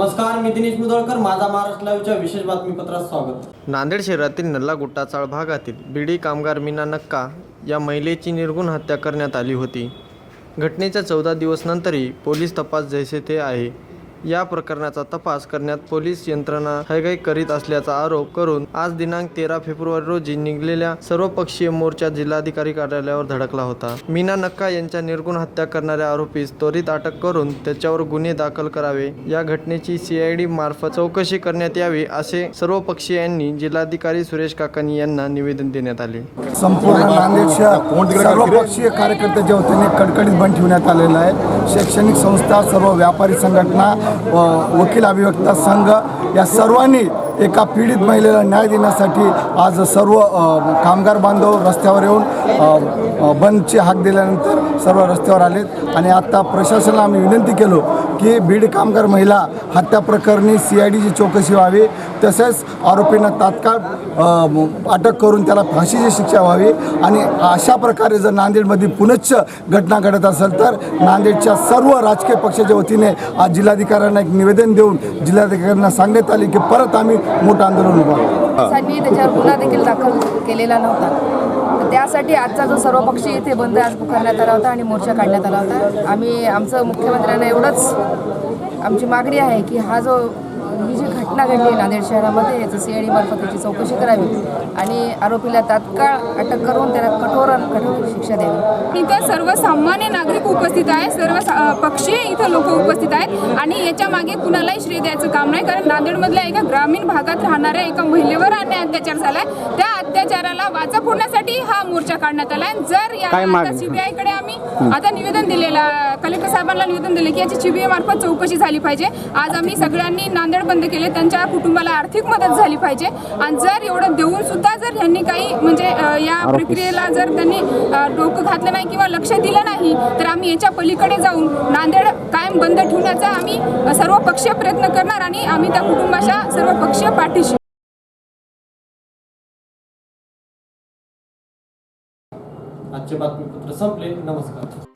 मी दिनेश मुदळकर माझा महाराष्ट्र लाईव्हच्या विशेष बातमीपत्रात स्वागत. नांदेड शहरातील नल्ला गुट्टाचाळ भागातील बिडी कामगार मीना नक्का या महिलेची निर्गुण हत्या करण्यात आली होती. घटनेच्या चौदा दिवस नंतरही पोलीस तपास जैसे ते आहे. या प्रकरणाचा तपास करण्यात पोलीस यंत्रणा हैगाई करीत असल्याचा आरोप करून आज दिनांक तेरा फेब्रुवारी रोजी निघलेल्या सर्वपक्षीय मोर्चा जिल्हाधिकारी कार्यालयावर धडकला होता. मीना नक्का यांच्या निर्गुण हत्या करणाऱ्या आरोपीस त्वरित अटक करून त्याच्यावर गुन्हे दाखल करावे. या घटनेची सीआयडी मार्फत चौकशी करण्यात यावी असे सर्व पक्षीयांनी जिल्हाधिकारी सुरेश काकानी यांना निवेदन देण्यात आले. संपूर्ण नांदेड शहर सर्वपक्षीय कार्यकर्त्याच्या वतीने कडकडीत बंद ठेवण्यात आलेला आहे. शैक्षणिक संस्था सर्व व्यापारी संघटना वकील अभिवक्ता संघ या सर्वांनी एका पीडित महिलेला न्याय देण्यासाठी आज सर्व कामगार बांधव रस्त्यावर येऊन बंदचे बंदची हाक दिल्यानंतर सर्व रस्त्यावर आलेत. आणि आत्ता प्रशासनाला आम्ही विनंती केलो की बीड कामगार महिला हत्या प्रकरणी सी आय डीची चौकशी व्हावी. तसेच आरोपींना तात्काळ अटक करून त्याला फाशीची शिक्षा व्हावी. आणि अशा प्रकारे जर नांदेडमध्ये पुनश्च घटना घडत असेल तर नांदेडच्या सर्व राजकीय पक्षाच्या वतीने आज जिल्हाधिकाऱ्यांना एक निवेदन देऊन जिल्हाधिकाऱ्यांना सांगण्यात आले की परत आम्ही मोठं आंदोलन उभा करू. त्याच्यावर गुन्हा देखील दाखल केलेला नव्हता तर त्यासाठी आजचा जो सर्वपक्षीय इथे बंद आज करण्यात आला होता आणि मोर्चा काढण्यात आला होता आम्ही आमचं मुख्यमंत्र्यांना एवढंच आमची मागणी आहे की हा जो ही जी घटना घडली नांदेड शहरामध्ये याचं सी आय डी मार्फत त्याची चौकशी करावी आणि आरोपीला तात्काळ अटक करून त्याला कठोर कठोर शिक्षा द्यावी. इथं सर्वसामान्य नागरिक उपस्थित आहे सर्व सा- पक्षीय इथं लोक उपस्थित आहेत आणि याच्या मागे कुणालाही श्रेय द्यायचं काम नाही कारण नांदेडमधल्या एका ग्रामीण भागात राहणाऱ्या एका महिलेवर अन्याय अत्याचार झालाय. त्या अत्याचाराला वाचा फोडण्यासाठी हा मोर्चा काढण्यात आलाय. जर या सीबीआयकडे आम्ही आता निवेदन दिलेला कलेक्टर साहेबांना निवेदन दिले की याची सीबीआय मार्फत चौकशी झाली पाहिजे. आज आम्ही सगळ्यांनी नांदेड बंद केले त्यांच्या कुटुंबाला आर्थिक मदत झाली पाहिजे. आणि जर एवढं देऊन सुद्धा जर ह्यांनी काही म्हणजे या प्रक्रियेला जर त्यांनी डोकं घातलं नाही किंवा लक्ष दिलं नाही तर आम्ही याच्या पलीकडे जाऊन नांदेड कायम बंद ठेवण्याचा आम्ही सर्व पक्षीय प्रयत्न करणार आणि आम्ही त्या कुटुंबाच्या सर्व पक्षीय पाठीशी. आजचे बातमीपत्र संपले. नमस्कार.